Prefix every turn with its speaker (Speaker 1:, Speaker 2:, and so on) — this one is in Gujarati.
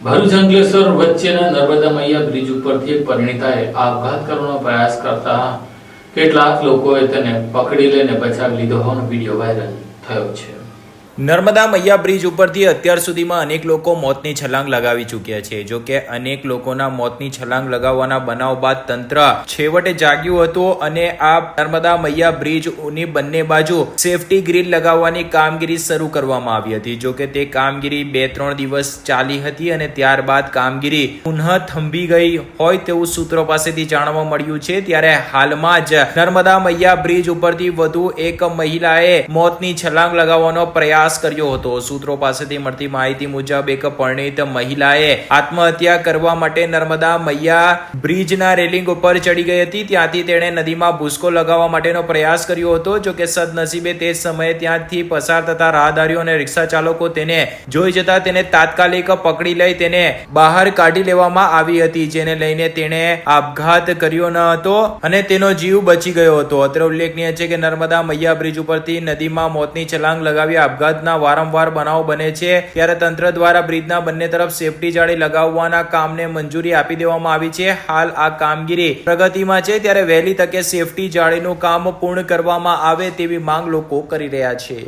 Speaker 1: ભરૂચ અંકલેશ્વર વચ્ચેના નર્મદા મૈયા બ્રિજ ઉપરથી એક પરિણીતાએ આપઘાત કરવાનો પ્રયાસ કરતા કેટલાક લોકોએ તેને પકડી લઈને બચાવી લીધો હોવાનો વીડિયો વાયરલ થયો છે.
Speaker 2: નર્મદા મૈયા બ્રિજ ઉપરથી અત્યાર સુધીમાં અનેક લોકો મોતની છલાંગ લગાવી ચૂક્યા છે. જો કે અનેક લોકોના મોતની છલાંગ લગાવવાના બનાવ બાદ તંત્ર છેવટે જાગ્યું હતું અને આ નર્મદા મૈયા બ્રિજની બંને બાજુ સેફટી ગ્રીલ લગાવવાની કામગીરી શરૂ કરવામાં આવી હતી. જો કે તે કામગીરી બે ત્રણ દિવસ ચાલી હતી અને ત્યારબાદ કામગીરી પુનઃ થંભી ગઈ હોય તેવું સૂત્રો પાસેથી જાણવા મળ્યું છે. ત્યારે હાલમાં જ નર્મદા મૈયા બ્રિજ ઉપરથી વધુ એક મહિલાએ મોતની છલાંગ લગાવવાનો પ્રયાસ કર્યો હતો. સૂત્રો પાસેથી મળતી માહિતી મુજબ એક પરિણીત મહિલાએ આત્મહત્યા કરવા માટે નર્મદા મૈયા બ્રિજના રેલિંગ ઉપર ચડી ગઈ હતી. ત્યાંથી તેણે નદીમાં ભૂસકો લગાવવા માટેનો પ્રયાસ કર્યો હતો. જો કે સદનસીબે તે સમયે ત્યાંથી પસાર થતા રાહદારીઓ અને રિક્ષા ચાલકો તેને જોઈ જતા તેને તાત્કાલિક પકડી લઈ તેને બહાર કાઢી લેવામાં આવી હતી, જેને લઈને તેણે આપઘાત કર્યો ન હતો અને તેનો જીવ બચી ગયો હતો. અત્રે ઉલ્લેખનીય છે કે નર્મદા મૈયા બ્રિજ ઉપરથી નદીમાં મોતની છલાંગ લગાવી આપઘાતના વારંવાર બનાવો બને છે. ત્યારે તંત્ર દ્વારા બ્રિજના બંને તરફ સેફટી જાળી લગાવવાના કામને મંજૂરી આપી દેવામાં આવી છે. હાલ આ કામગીરી પ્રગતિમાં છે. ત્યારે વહેલી તકે સેફટી જાળીનું કામ પૂર્ણ કરવામાં આવે તેવી માંગ લોકો કરી રહ્યા છે.